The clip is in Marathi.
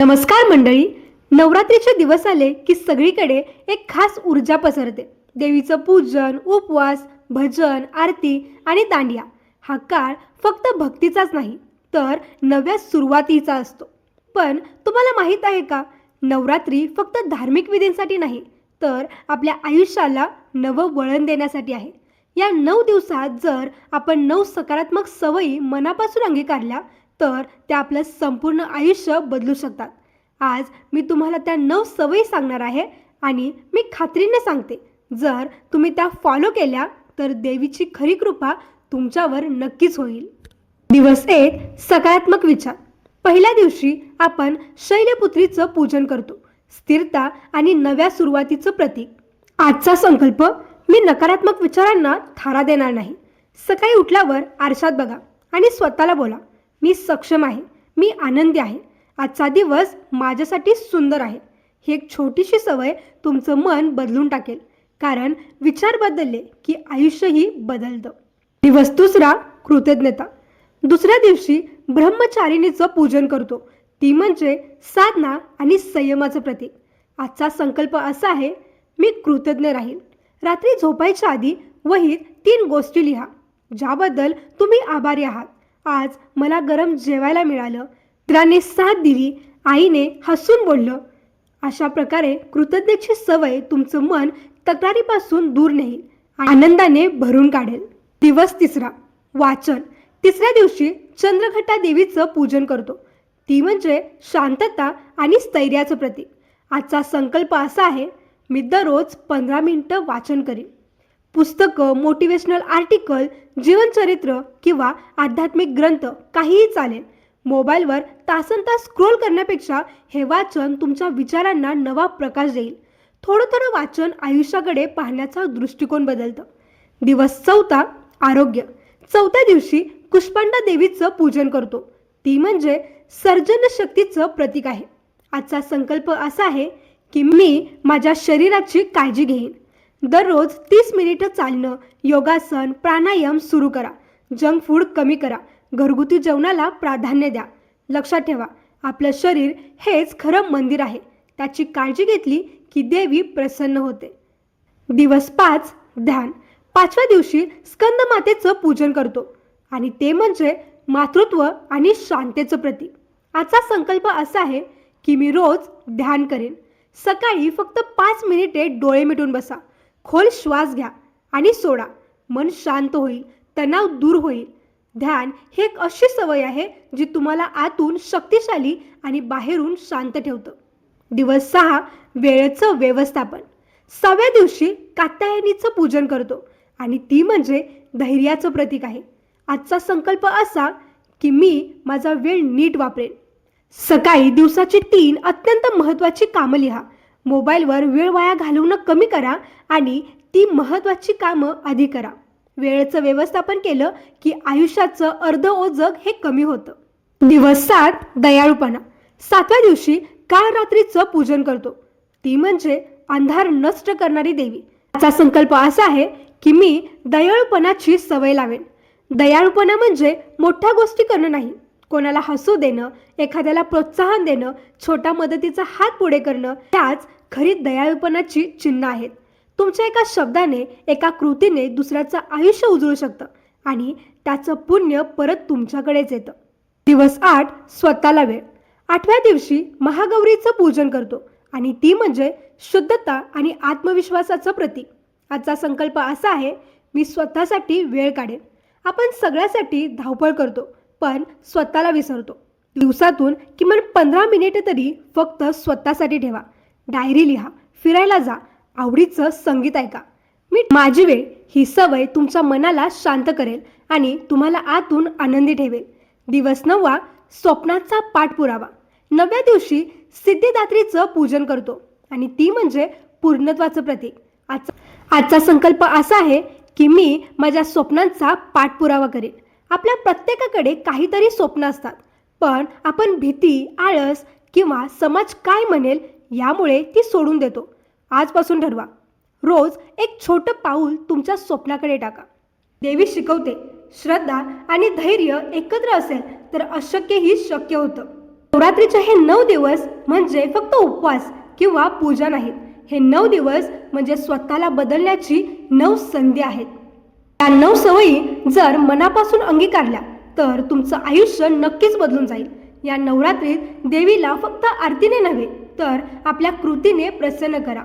नमस्कार मंडळी. नवरात्रीचे दिवस आले की सगळीकडे एक खास ऊर्जा पसरते. देवीचं पूजन उपवास भजन आरती आणि दांडिया हा काळ फक्त भक्तीचाच नाही तर नव्या सुरुवातीचा असतो. पण तुम्हाला माहीत आहे का? नवरात्री फक्त धार्मिक विधींसाठी नाही तर आपल्या आयुष्याला नवं वळण देण्यासाठी आहे. या नऊ दिवसात जर आपण नऊ सकारात्मक सवयी मनापासून अंगीकारल्या तर त्या आपलं संपूर्ण आयुष्य बदलू शकतात. आज मी तुम्हाला त्या नऊ सवयी सांगणार आहे आणि मी खात्रीने सांगते. जर तुम्ही त्या फॉलो केल्या तर देवीची खरी कृपा तुमच्यावर नक्कीच होईल. दिवस एक सकारात्मक विचार. पहिल्या दिवशी आपण शैलपुत्रीचं पूजन करतो. स्थिरता आणि नव्या सुरुवातीचं प्रतीक. आजचा संकल्प मी नकारात्मक विचारांना थारा देणार नाही. सकाळी उठल्यावर आरशात बघा आणि स्वतःला बोला. मी सक्षम आहे. मी आनंदी आहे. आजचा दिवस माझ्यासाठी सुंदर आहे. ही एक छोटीशी सवय तुमचं मन बदलून टाकेल. कारण विचार बदलले की आयुष्यही बदलतं. दिवस दुसरा कृतज्ञता. दुसऱ्या दिवशी ब्रह्मचारिणीचं पूजन करतो. ती म्हणजे साधना आणि संयमाचं प्रतीक. आजचा संकल्प असा आहे मी कृतज्ञ राहील. रात्री झोपायच्या आधी वहीत तीन गोष्टी लिहा. ज्याबद्दल तुम्ही आभारी आहात. आज मला गरम जेवायला मिळालं. मित्राने साथ दिली. आईने हसून बोललं अशा प्रकारे कृतज्ञची सवय तुमचं मन तक्रारीपासून दूर नेईल आनंदाने भरून काढेल. दिवस तिसरा. वाचन. तिसऱ्या दिवशी चंद्रघटा देवीचं पूजन करतो. ती म्हणजे शांतता आणि स्थैर्याचं प्रतीक. आजचा संकल्प असा आहे मी दररोज पंधरा मिनटं वाचन करीन. पुस्तकं मोटिवेशनल आर्टिकल जीवनचरित्र किंवा आध्यात्मिक ग्रंथ काहीही चालेल. मोबाईलवर तासन तास स्क्रोल करण्यापेक्षा हे वाचन तुमच्या विचारांना नवा प्रकाश देईल. थोडं थोडं वाचन आयुष्याकडे पाहण्याचा दृष्टिकोन बदलतं. दिवस चौथा आरोग्य. चौथ्या दिवशी कुष्पांडा देवीचं पूजन करतो. ती म्हणजे सर्जन शक्तीचं प्रतीक आहे. आजचा संकल्प असा आहे की मी माझ्या शरीराची काळजी घेईन. दररोज तीस मिनिटं चालणं योगासन प्राणायाम सुरू करा. जंक फूड कमी करा. घरगुती जेवणाला प्राधान्य द्या. लक्षात ठेवा आपलं शरीर हेच खरं मंदिर आहे. त्याची काळजी घेतली की देवी प्रसन्न होते. दिवस पाच ध्यान. पाचव्या दिवशी स्कंद मातेचं पूजन करतो. आणि ते म्हणजे मातृत्व आणि शांतेचं प्रतीक. आजचा संकल्प असा आहे की मी रोज ध्यान करेन. सकाळी फक्त पाच मिनिटे डोळे मिटून बसा. खोल श्वास घ्या आणि सोडा. मन शांत होईल तणाव दूर होईल. ध्यान ही एक अशी सवय आहे जी तुम्हाला आतून शक्तिशाली आणि बाहेरून शांत ठेवतं. दिवस सहा वेळेचं व्यवस्थापन. सहाव्या दिवशी कात्यायनीचं पूजन करतो आणि ती म्हणजे धैर्याचं प्रतीक आहे. आजचा संकल्प असा की मी माझा वेळ नीट वापरेन. सकाळी दिवसाची तीन अत्यंत महत्त्वाची कामं लिहा. मोबाईलवर वेळ वाया घालवणं कमी करा आणि ती महत्त्वाची कामं आधी करा. वेळेचं व्यवस्थापन केलं की आयुष्याचं अर्ध ओझग हे कमी होतं. दिवस सात दयाळूपणा. सातव्या दिवशी काळ रात्रीचं पूजन करतो. ती म्हणजे अंधार नष्ट करणारी देवी. आजचा संकल्प असा आहे की मी दयाळूपणाची सवय लावेन. दयाळूपणा म्हणजे मोठ्या गोष्टी करणं नाही. कोणाला हसू देणं एखाद्याला प्रोत्साहन देणं छोट्या मदतीचा हात पुढे करणं त्याच खरी दयाळूपणाची चिन्ह आहेत. तुमच्या एका शब्दाने एका कृतीने दुसऱ्याचं आयुष्य उजळू शकतं आणि त्याचं पुण्य परत तुमच्याकडेच येतं. दिवस आठ स्वतःला वेळ. आठव्या दिवशी महागौरीचं पूजन करतो आणि ती म्हणजे शुद्धता आणि आत्मविश्वासाचं प्रतीक. आजचा संकल्प असा आहे मी स्वतःसाठी वेळ काढेन. आपण सगळ्यासाठी धावपळ करतो. पण स्वतःला विसरतो. दिवसातून किमान पंधरा मिनिटे तरी फक्त स्वतःसाठी ठेवा. डायरी लिहा फिरायला जा आवडीचं संगीत ऐका. मी माझी वेळ ही सवय तुमच्या मनाला शांत करेल आणि तुम्हाला आतून आनंदी ठेवेल. दिवस नववा स्वप्नाचा पाठपुरावा नव्या दिवशी सिद्धिदात्रीचं पूजन करतो आणि ती म्हणजे पूर्णत्वाचं प्रतीक. आजचा आजचा संकल्प असा आहे की मी माझ्या स्वप्नांचा पाठपुरावा करेन आपल्या प्रत्येकाकडे काहीतरी स्वप्न असतात. पण आपण भीती आळस किंवा समाज काय म्हणेल यामुळे ती सोडून देतो. आजपासून ठरवा. रोज एक छोटं पाऊल तुमच्या स्वप्नाकडे टाका. देवी शिकवते. श्रद्धा आणि धैर्य एकत्र असेल तर अशक्यही शक्य होतं. नवरात्रीचे हे नऊ दिवस म्हणजे फक्त उपवास किंवा पूजा नाहीत. हे नऊ दिवस म्हणजे स्वतःला बदलण्याची नऊ संधी आहेत. या नऊ सवयी जर मनापासून अंगीकारल्या तर तुमचं आयुष्य नक्कीच बदलून जाईल. या नवरात्रीत देवीला फक्त आरतीने नव्हे तर आपल्या कृतीने प्रसन्न करा.